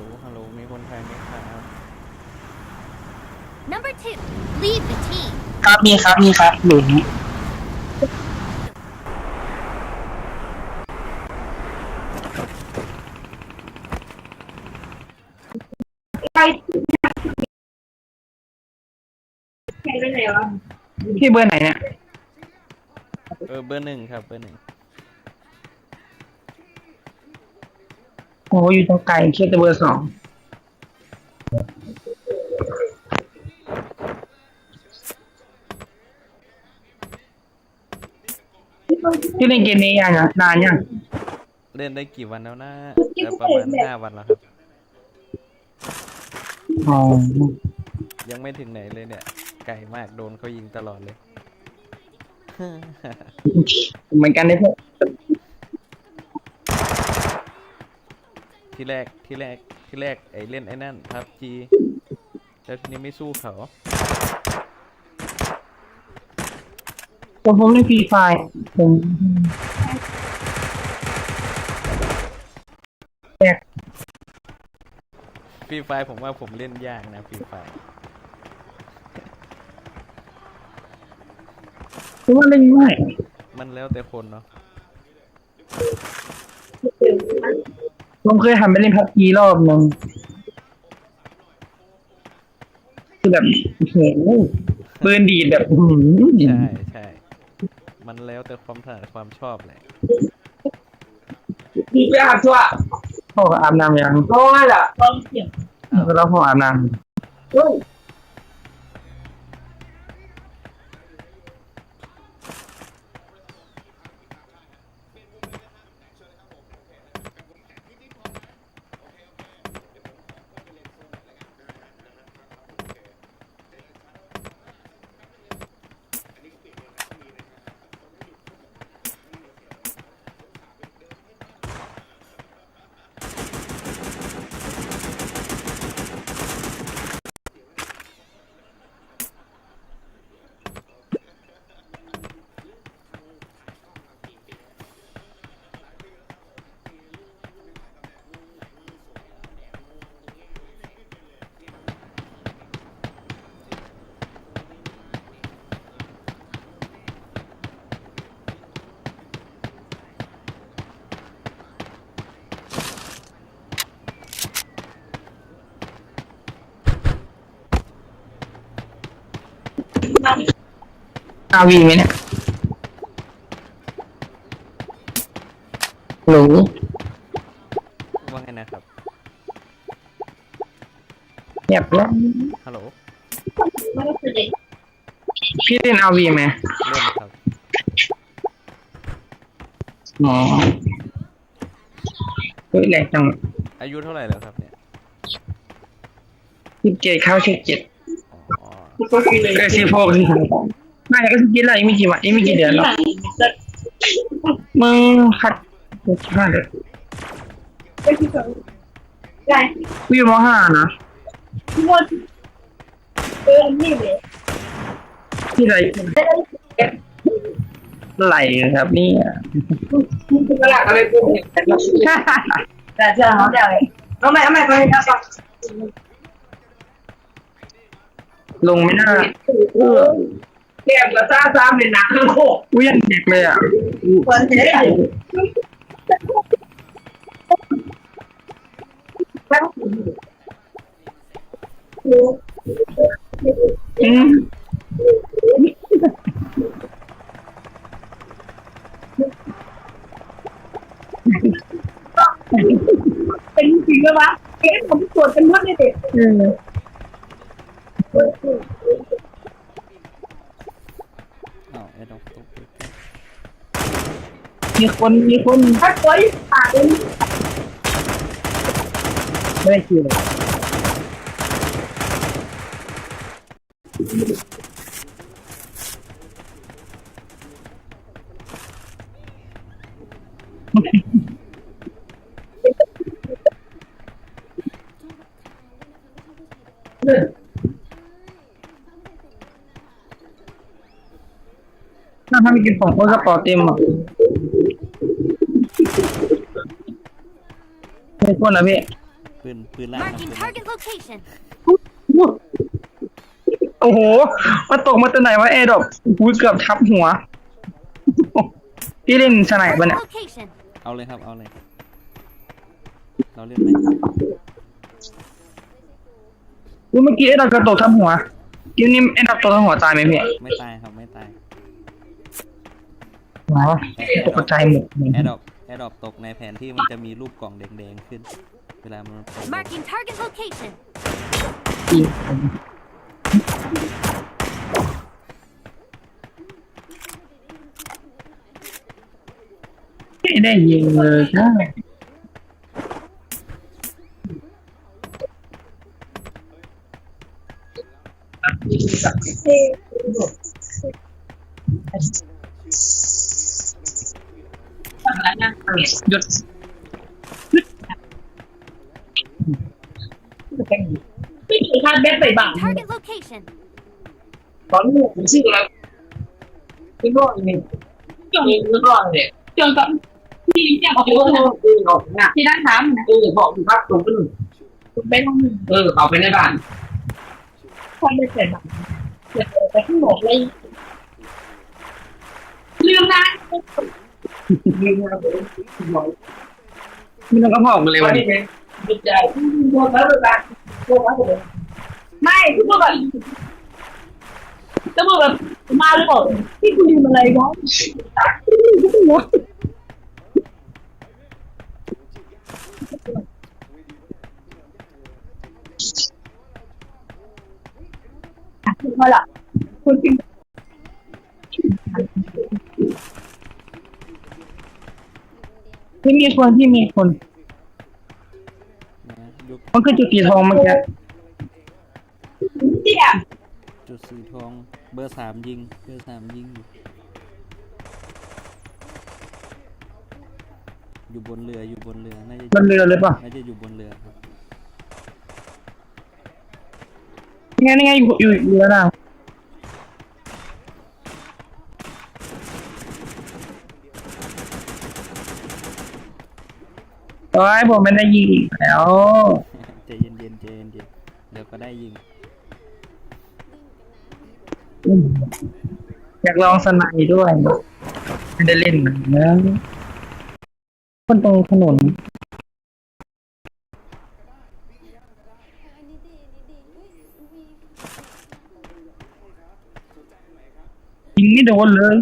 ลฮัลโหลมีคนไทยไหมครับ Number two, leave the team. ครับมีครับมีครับหลุนพี่เบอร์ไหนเนี่ยเออเบอร์หนึ่งครับเบอร์หนึ่ง โอ้อยู่ตรงไกลเคียแต่เบอร์สองพี่เล่นเกมนี้ยังอะนานยังเล่นได้กี่วันแล้วนะเออประมาณห้าวันแล้วครับ อ๋อยังไม่ถึงไหนเลยเนี่ย ไกลมากโดนเขายิงตลอดเลย เหมือนกันเลยเพื่อน ที่แรกที่แรกที่แรกไอ้เล่นไอ้นั่นพับจีแล้วทีนี้ไม่สู้เขาผมผมเล่นฟรีไฟผมแรกฟรีไฟผมว่าผมเล่นยากนะฟรีไฟผมว่าเล่นง่ายมันแล้วแต่คนเนาะ ผมเคยทำไปเล่นพับจีรอบหนึ่งคือแบบโอ้โหปืนดีดแบบอื้อหือใช่ใช่มันแล้วแต่ความถนัดความชอบแหละมีไปอาบตัวพ่ออาบน้ำยังร้อนอะแล้วพ่ออาบน้ำ อาวีไหมเนี่ยหนูว่าไงนะครับเงียบแล้วฮัลโหลพี่เล่นอาวีไหมเล่นครับอ๋อเฮ้ยแรงจังอายุเท่าไหร่แล้วครับเนี่ยสิบเจ็ดเข้าสิบเจ็ดอ๋อเออสิบหกสิบหก น่าจะก็สิบเจ็ดแล้วอีกไม่กี่วันอีกไม่กี่เดือนหรอกมึงคัดห้าเดือนกูอยู่มห้านะที่ไรไหลครับนี่แต่เจอเขาเดี๋ยวเลยน้องใหม่น้องใหม่ไปครับลงไม่น่า เก็บกระซ่าซ้ำเลยนะข้างโคกอุ้ยยังเด็กเลยอะคนเจ๊อืมเป็นจริงไหมวะเอ๊ะผมตรวจเป็นมดเลยเด็ก อืมอ้าวไอ้ดอกตุ๊กตุ๊กมีคนมีคนถ้าตัวยิ่งขาดเลยไม่ได้คิวเลย ถ้าทำไม่กินผมก็กระเป๋าเต็มอะไม่คนนะพี่ปืนปืนล่างครับปื Marking นล่าง target location. โอ้โหมาตกมาตัวไหนวะเอดอกกูเกือบทับหัว พี่เล่นสไนป์ปะ Mark เนี่ย location. เอาเลยครับเอาเลย เราเล่นไหมกูเมื่อกี้เอดอกกระตกทับหัวกินนี่เอดอกตกทับหัวตายไหมพี่ไม่ตายครับไม่ตาย ว้าวตกใจหมดแอดดอปแอดดอปตกในแผนที่มันจะมีรูปกล่องแดงๆขึ้น เวลามันโผล่ Marking target location. ไม่ได้ยิงเลยนะ หยุดไม่ถึงขั้นเบ็ดใส่บัง Target location. ตอนนี้ผมชื่ออะไรพี่บอกอีกหนึ่งจงแล้วก็เนี่ยจงกับพี่อยากบอกว่าเออออกหน้าที่ด้านท้ามนะเออบอกอยู่ภาคตรงขึ้นคุณเป็นห้องเออเขาไปในบ้านพอไม่เสร็จแบบเดี๋ยวไปข้างนอกเลยลืมนะลื มนะไม่ต้องก็พอกมาเลยวัวันนนี้นี้เป็นใจโดนแล้วเลยโดนแล้วเลยไม่คือแบบจะแบบมาหรือเปล่าที่คุณลืมอะไรวะมาละคุณพิม ที่มีคนที่มีคน นะยุคมันคือจุดสีทองเมื่อกี้เจียจุดสีทอง เบอร์สามยิง เบอร์สามยิงอยู่อยู่บนเรืออยู่บนเรือน่าจะบนเรือเลยป่ะน่าจะอยู่บนเรือครับนี่ไงนี่ไงอยู่อยู่อยู่แล้วนะ อ้ยผมไม่ได้ยิงอีกแล้วใจเย็นเย็นๆใจเย็นเย็นๆเดี๋ยวก็ได้ยิง อยากลองสนายด้วยไม่ได้เล่นเหมือนนะคนตรงถนนยิงไม่โดนเลย